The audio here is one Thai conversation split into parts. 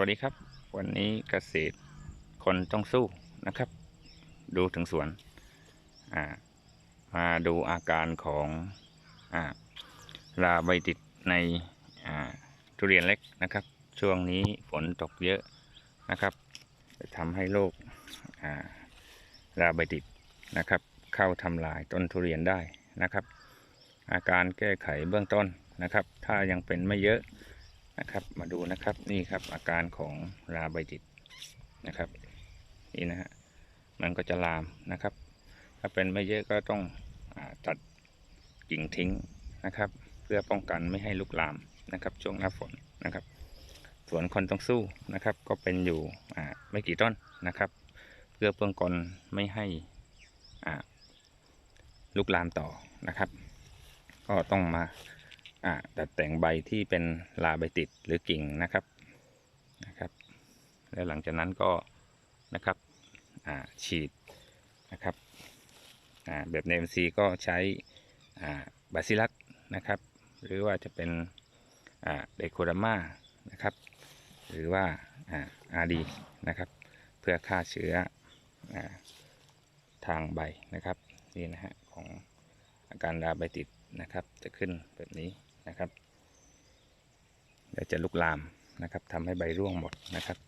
วัสดีครับ วันนี้เกษตรคนต้องสู้นะครับ ดูถึงสวนอ่ามาดูอาการของอ่าราใบติดในอ่าทุเรียนเล็กนะครับ ช่วงนี้ฝนตกเยอะนะครับทำให้โรคอ่าราใบติดนะครับ เข้าทำลายต้นทุเรียนได้นะครับ อาการแก้ไขเบื้องต้นนะครับ ถ้ายังเป็นไม่เยอะ นะครับ มาดูนะครับนี่ครับอาการของราใบติดนะครับนี่นะฮะมันก็จะลามนะครับ ถ้าเป็นไม่เยอะก็ต้องอตัดกิ่งทิ้งนะครับ เพื่อป้องกันไม่ให้ลุกลามนะครับ ช่วงหน้าฝนนะครับสวนคนต้องสู้นะครับ ก็เป็นอยู่ไม่กี่ต้นนะครับ เพื่อป้องกันไม่ให้ลุกลามต่อนะครับ ก็ต้องมา อ่าตัดแต่งใบที่เป็นลาใบติดหรือกิ่งนะครับนะครับ แล้วหลังจากนั้นก็นะครับฉีดนะครับแบบเนมซีก็ใช้บาซิลัสนะครับ หรือว่าจะเป็นเดโคดาม่านะครับ หรือว่าอาอาดีนะครับ เพื่อฆ่าเชื้ออทางใบนะครับนี่นะฮะของอาการลาใบติดนะครับ จะขึ้นแบบนี้ นะครับ เดี๋ยวจะลุกลามนะครับทำให้ใบร่วงหมดนะครับ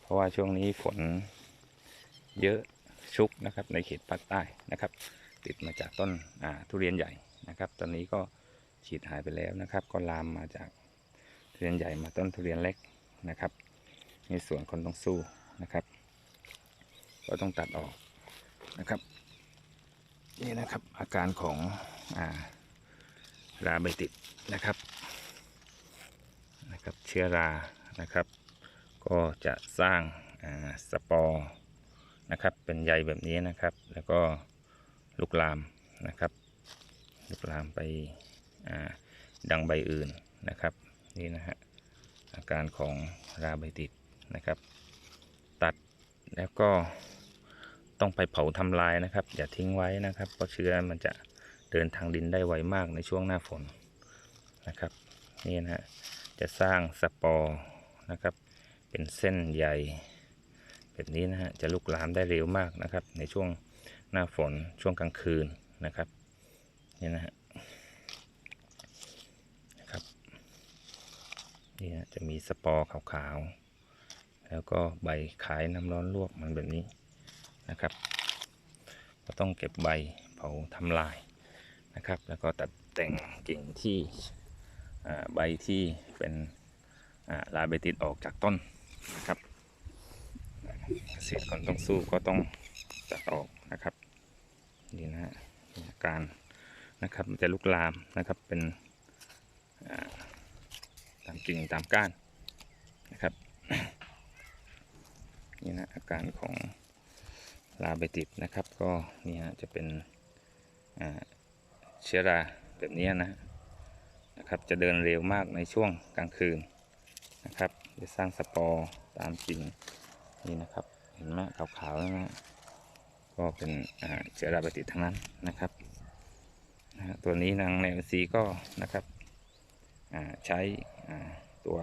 เพราะว่าช่วงนี้ฝนเยอะชุกนะครับในเขตภาคใต้นะครับ ติดมาจากต้นทุเรียนใหญ่นะครับ ตอนนี้ก็ฉีดหายไปแล้วนะครับ ก็ลามมาจากทุเรียนใหญ่มาต้นทุเรียนเล็กนะครับในส่วนคนต้องสู้นะครับ ก็ต้องตัดออกนะครับ นี่นะครับอาการของอ่า ราใบติดนะครับนะครับ เชื้อรานะครับ ก็จะสร้างาสปอร์นะครับเป็นใยแบบนี้นะครับ แล้วก็ลุกลามนะครับ ลุกลามไปดังใบอื่นนะครับนี่นะฮะอาการของราใบติดนะครับ ตัดแล้วก็ต้องไปเผาทำลายนะครับ อย่าทิ้งไว้นะครับเพราะเชื้อมันจะ เดินทางดินได้ไวมากในช่วงหน้าฝนนะครับนี่นะฮะจะสร้างสปอร์นะครับเป็นเส้นใยแบบนี้นะฮะจะลุกลามได้เร็วมากนะครับในช่วงหน้าฝนช่วงกลางคืนนะครับนี่นะฮะนะครับนี่นะจะมีสปอร์ขาวๆ แล้วก็ใบขายน้ำร้อนลวกมันแบบนี้นะครับ ก็ต้องเก็บใบเผาทำลาย นะครับ แล้วก็ตัดแต่งกิ่งที่ใบที่เป็นลาเบติดออกจากต้นนะครับเกษตรกรต้องสู้ก็ต้องตัดออกนะครับนี่นะฮะมีอาการนะครับมันจะลุกลามนะครับเป็นตามกิ่งตามก้านนะครับนี่นะอาการของลาเบติดนะครับ ก็นี่ฮะจะเป็น เชื้อราแบบนี้นะนะครับ จะเดินเร็วมากในช่วงกลางคืนนะครับ จะสร้างสปอร์ตามกิ่งนี่นะครับ เห็นไหมขาวๆนะก็เป็นเชื้อราปฏิทั้งนั้นนะครับนะตัวนี้นางแนวซีก็นะครับใช้ตัว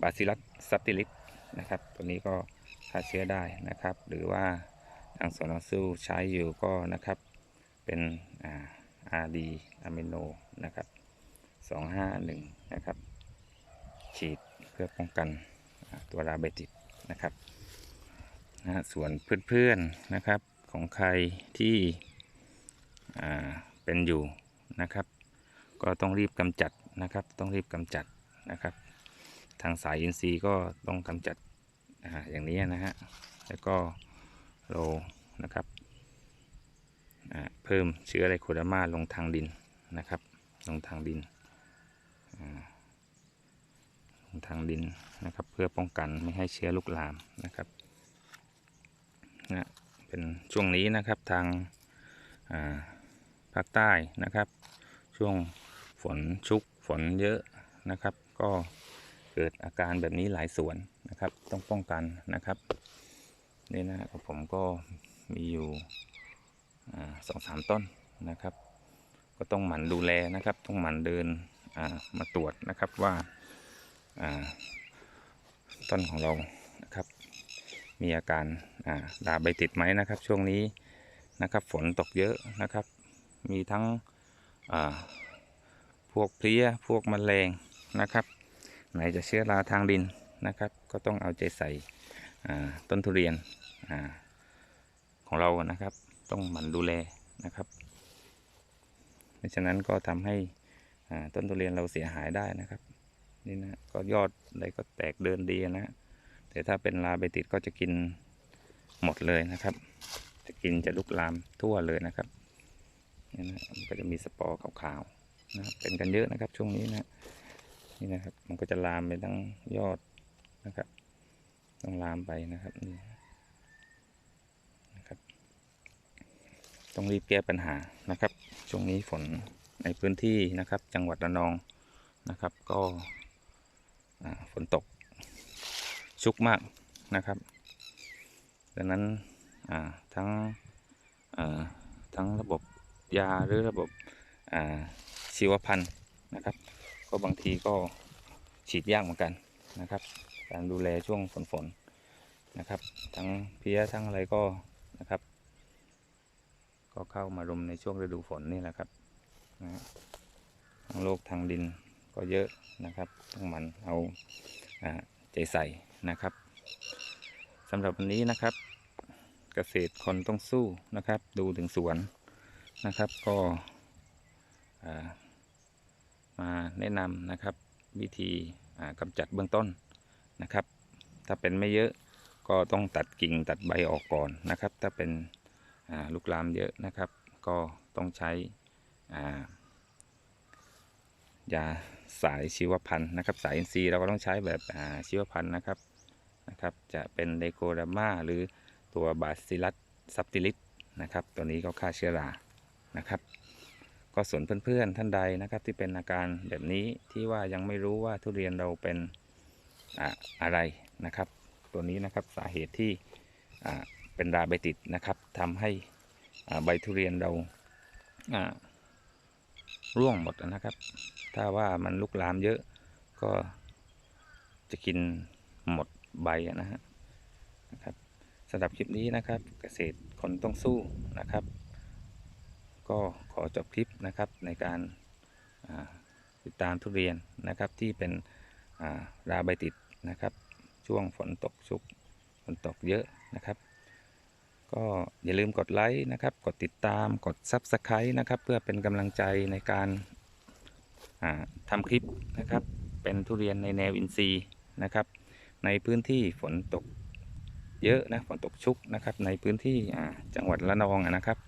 บาซิลัสซัตติลิสนะครับ ตัวนี้ก็ฆ่าเชื้อได้นะครับ หรือว่าทางสวนสู้ใช้อยู่ก็นะครับเป็นอ่า RD อะมิโนนะครับ 251 นะครับ ฉีดเพื่อป้องกันตัวราเบติดนะครับนะฮะส่วนเพื่อนๆนะครับของใครที่อ่าเป็นอยู่นะครับ ก็ต้องรีบกำจัดนะครับ ต้องรีบกำจัดนะครับ ทางสายอินทรีย์ก็ต้องกำจัดอ่าอย่างนี้นะฮะแล้วก็โลนะครับ เพิ่มเชื้อไรโคดามาลงทางดินนะครับ ลงทางดินลงทางดินนะครับ เพื่อป้องกันไม่ให้เชื้อลุกลามนะครับนะเป็นช่วงนี้นะครับทางาภาคใต้นะครับ ช่วงฝนชุกฝนเยอะนะครับ ก็เกิดอาการแบบนี้หลายสวนนะครับ ต้องป้องกันนะครับนี่นะครับผมก็มีอยู่ สองสามต้นนะครับ ก็ต้องหมั่นดูแลนะครับ ต้องหมั่นเดินามาตรวจนะครับว่าาต้นของเรานะครับมีอาการาดาใบติดไหมนะครับ ช่วงนี้นะครับฝนตกเยอะนะครับ มีทั้งพวกเพลี้ยพวกแมลงนะครับ ไหนจะเชื้อราทางดินนะครับ ก็ต้องเอาใจใส่ต้นทุเรียนอา ของเรานะครับ ต้องหมั่นดูแลนะครับไม่ฉะนั้นก็ทำให้ต้นทุเรียนเราเสียหายได้นะครับ นี่นะก็ยอดอะไรก็แตกเดินดีนะแต่ถ้าเป็นลาใบติดก็จะกินหมดเลยนะครับ จะกินจะลุกลามทั่วเลยนะครับนี่นะมันก็จะมีสปอร์ขาวๆนะเป็นกันเยอะนะครับ ช่วงนี้นะนี่นะครับ มันก็จะลามไปทั้งยอดนะครับ ต้องลามไปนะครับนี่นะครับ ต้องรีบแก้ปัญหานะครับ ช่วงนี้ฝนในพื้นที่นะครับ จังหวัดระนองนะครับ ก็ฝนตกชุกมากนะครับ ดังนั้นทั้งทั้งระบบยาหรือระบบชีวพันธุ์นะครับ ก็บางทีก็ฉีดยากเหมือนกันนะครับ การดูแลช่วงฝนฝนนะครับ ทั้งเพี้ยทั้งอะไรก็นะครับ ก็เข้ามารุมในช่วงฤดูฝนนี่แหละครับนะทั้งโรคทางดินก็เยอะนะครับต้องมันเอาอใจใส่นะครับสำหรับวันนี้นะครับ เกษตรคนต้องสู้นะครับ ดูถึงสวนนะครับก็มาแนะนำนะครับวิธีกำจัดเบื้องต้นนะครับ ถ้าเป็นไม่เยอะก็ต้องตัดกิ่งตัดใบออกก่อนนะครับ ถ้าเป็น ลูกลามเยอะนะครับ ก็ต้องใช้ยาสายชีวพันธุ์นะครับ สายอินทรีย์เราก็ต้องใช้แบบชีวพันธุ์นะครับนะครับ จะเป็นเลโกรามาหรือตัวบาซิลัสซับติลิสนะครับ ตัวนี้ก็ฆ่าเชื้อรานะครับ ก็ส่วนเพื่อนๆท่านใดนะครับ ที่เป็นอาการแบบนี้ที่ว่ายังไม่รู้ว่าทุเรียนเราเป็นอ่าอะไรนะครับ ตัวนี้นะครับสาเหตุที่ เป็นราใบติดนะครับทำให้ใบทุเรียนเราร่วงหมดนะครับ ถ้าว่ามันลุกลามเยอะก็จะกินหมดใบนะฮะนะครับสำหรับคลิปนี้นะครับ เกษตรคนต้องสู้นะครับ ก็ขอจบคลิปนะครับในการติดตามทุเรียนนะครับที่เป็นราใบติดนะครับ ช่วงฝนตกชุกฝนตกเยอะนะครับ ก็อย่าลืมกดไลค์นะครับ กดติดตามกด Subscribe นะครับ เพื่อเป็นกำลังใจในการทำคลิปนะครับ เป็นทุเรียนในแนวอินทรีย์นะครับ ในพื้นที่ฝนตกเยอะนะฝนตกชุกนะครับ ในพื้นที่จังหวัดระนองนะครับ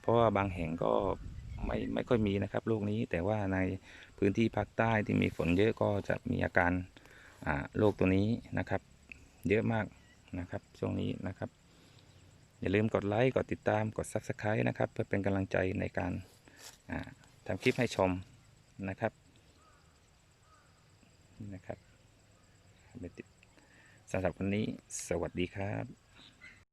เพราะว่าบางแห่งก็ไม่ไม่ค่อยมีนะครับโรคนี้แต่ว่าในพื้นที่ภาคใต้ที่มีฝนเยอะก็จะมีอาการโรคตัวนี้นะครับ เยอะมากนะครับช่วงนี้นะครับ อย่าลืมกดไลค์ กดติดตาม กด Subscribe นะครับ เพื่อเป็นกำลังใจในการทำคลิปให้ชมนะครับนี่นะครับสำหรับวันนี้สวัสดีครับ